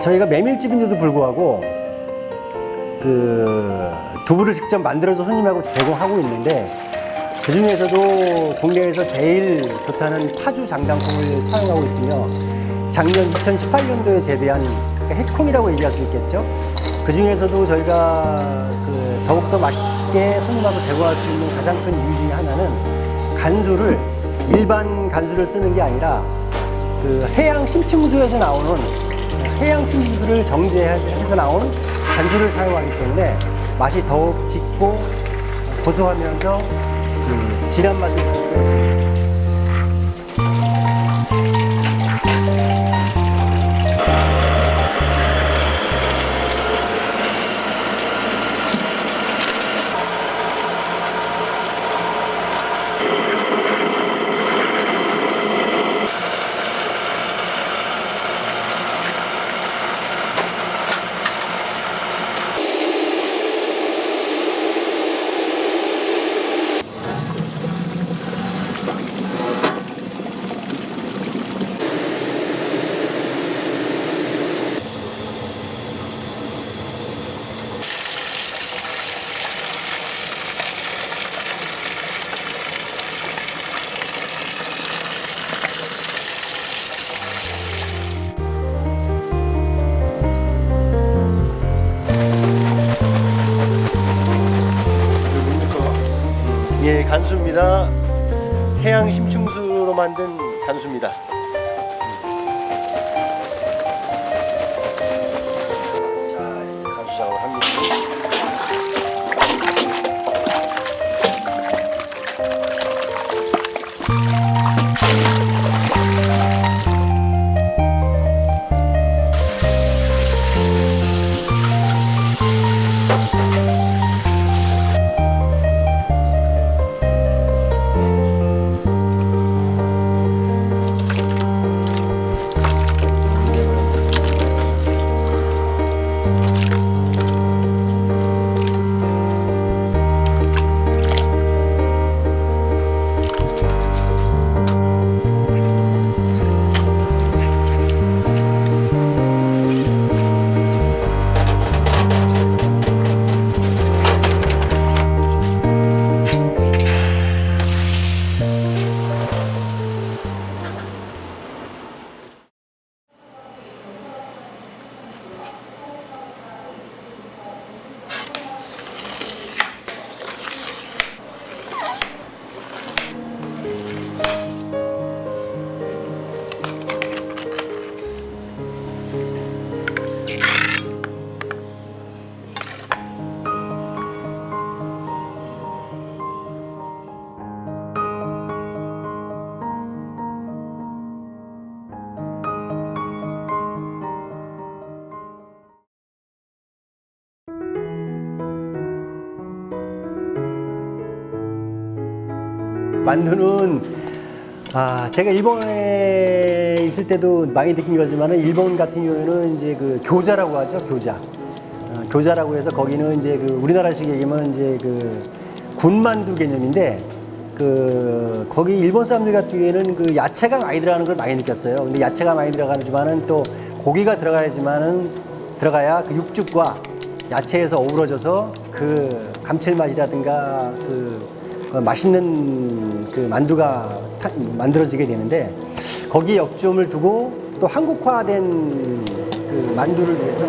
저희가 메밀집인데도 불구하고 그 두부를 직접 만들어서 손님하고 제공하고 있는데 그 중에서도 국내에서 제일 좋다는 파주 장단콩을 사용하고 있으며 작년 2018년도에 재배한 그 해콩이라고 얘기할 수 있겠죠. 그 중에서도 저희가 그 더욱더 맛있게 손님하고 제공할 수 있는 가장 큰 이유 중에 하나는 간수를 일반 간수를 쓰는 게 아니라 그 해양 심층수에서 나오는 해양 심층수를 정제해서 나온 간수를 사용하기 때문에 맛이 더욱 짙고 고소하면서 그 진한 맛을 낼 수가 있습니다. 예, 간수입니다. 해양 심층수로 만든 간수입니다. 자, 간수 작업을 합니다. 만두는 아 제가 일본에 있을 때도 많이 느낀 거지만은 일본 같은 경우에는 이제 그 교자라고 하죠 교자. 어, 교자라고 해서 거기는 이제 그 우리나라식 얘기하면 이제 그 군만두 개념인데 그 거기 일본 사람들 같은 경우에는 그 야채가 많이 들어가는 걸 많이 느꼈어요. 근데 야채가 많이 들어가지만은 또 고기가 들어가야지만은 들어가야 그 육즙과 야채에서 어우러져서 그 감칠맛이라든가 그그 맛있는 그 만두가 타- 만들어지게 되는데 거기에 역점을 두고 또 한국화된 그 만두를 위해서